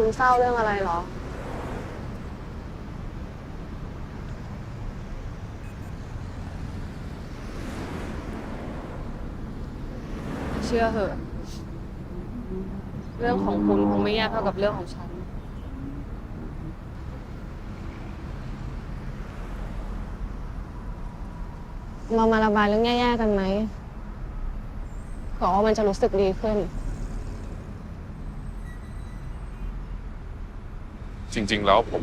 คุณเศร้าเรื่องอะไรเหรอ เชื่อเหอะ เรื่องของคุณคงไม่แย่เท่ากับเรื่องของฉัน เรามาระบายเรื่องแย่ๆกันไหมเผื่อว่ามันจะรู้สึกดีขึ้น จริง ๆ แล้วผม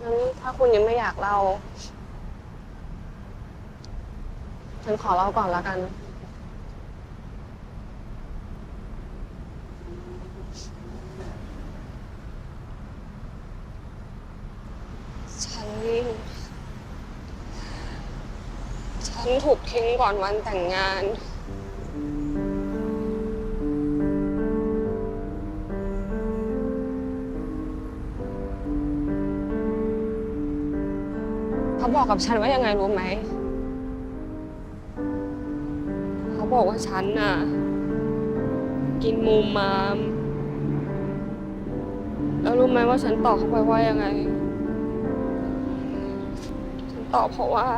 งั้นถ้าคุณยังไม่อยากเล่า ฉันขอเล่าก่อนละกัน ฉัน ฉันถูกทิ้งก่อนวันแต่งงาน เขาบอกกับฉันว่ายังไงรู้ไหม เขาบอกว่าฉันน่ะ กินมูมาม แล้วรู้ไหมว่าฉันตอบเขาไปว่ายังไง ฉันตอบเพราะว่า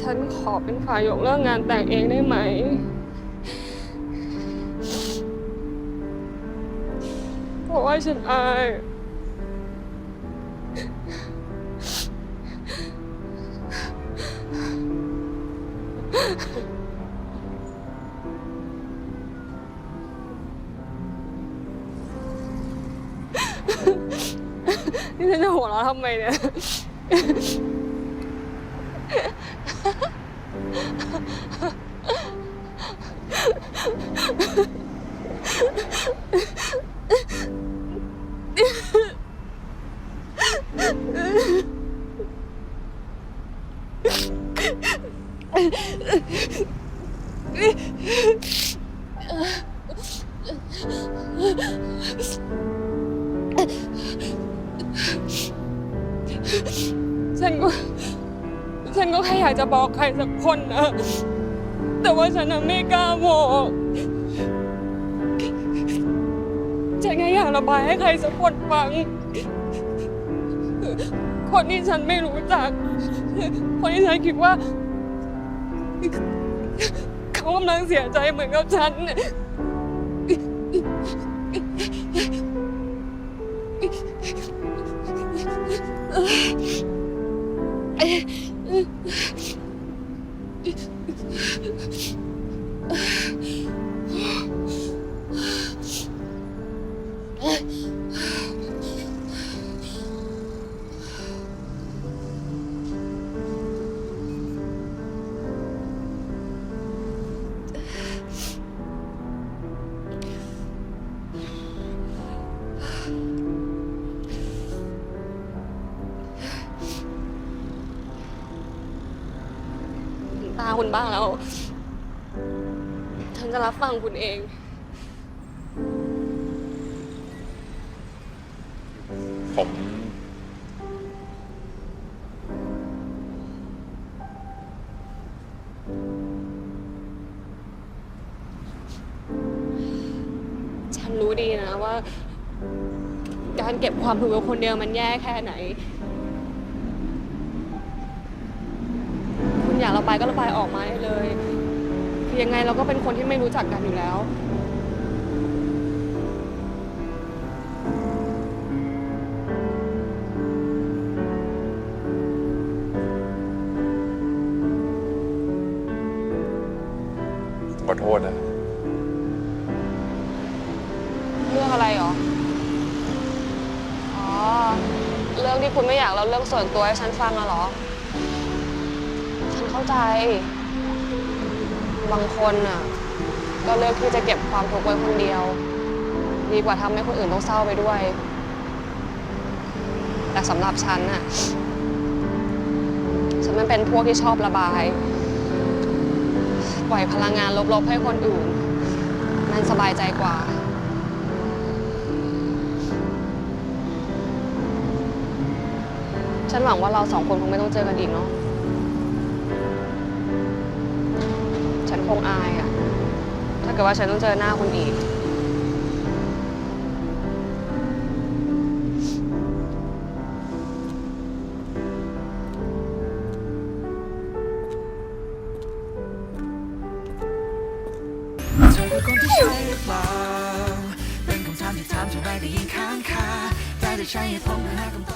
ฉันขอเป็นฝ่ายยกเลิกงานแต่งเองได้ไหมเพราะว่าฉันอาย นี่ฉันจะหัวเราะทำไมเนี่ย ฉันก็ ฉันก็แค่อยากจะบอกใครสักคนนะ แต่ว่าฉันน่ะไม่กล้าบอกฉันแค่อยากระบายให้ใครสักคนฟัง คนที่ฉันไม่รู้จัก คนที่ฉันคิดว่า เขากำลังเสียใจเหมือนกับฉัน ตาคุณบ้างแล้ว ฉันจะรับฟังคุณเอง ผม ฉันรู้ดีนะว่า การเก็บความทุกข์ไว้คนเดียวมันแย่แค่ไหน อยากระบายก็ระบายออกมาได้เลย คือยังไงเราก็เป็นคนที่ไม่รู้จักกันอยู่แล้ว ขอโทษนะ เรื่องอะไรหรอ อ๋อ เรื่องที่คุณไม่อยากเล่าเรื่องส่วนตัวให้ฉันฟังอะเหรอ ฉันเข้าใจ บางคนน่ะ ก็เลือกที่จะเก็บความทุกข์ไว้คนเดียว ดีกว่าทำให้คนอื่นต้องเศร้าไปด้วย แต่สำหรับฉันน่ะ ฉันมันเป็นพวกที่ชอบระบาย ปล่อยพลังงานลบๆให้คนอื่น มันสบายใจกว่าฉันหวังว่าเราสองคนคงไม่ต้องเจอกันอีกเนาะ คงอายอะถ้าเกิดว่าฉันต้องเจอหน้าคุณอีก เธอคือคนที่ใช่หรือเปล่า เป็นคำถามที่ถามเท่าไรก็ยิ่งค้างคาได้แต่ใช้เหตุผลเพื่อหาคำตอบ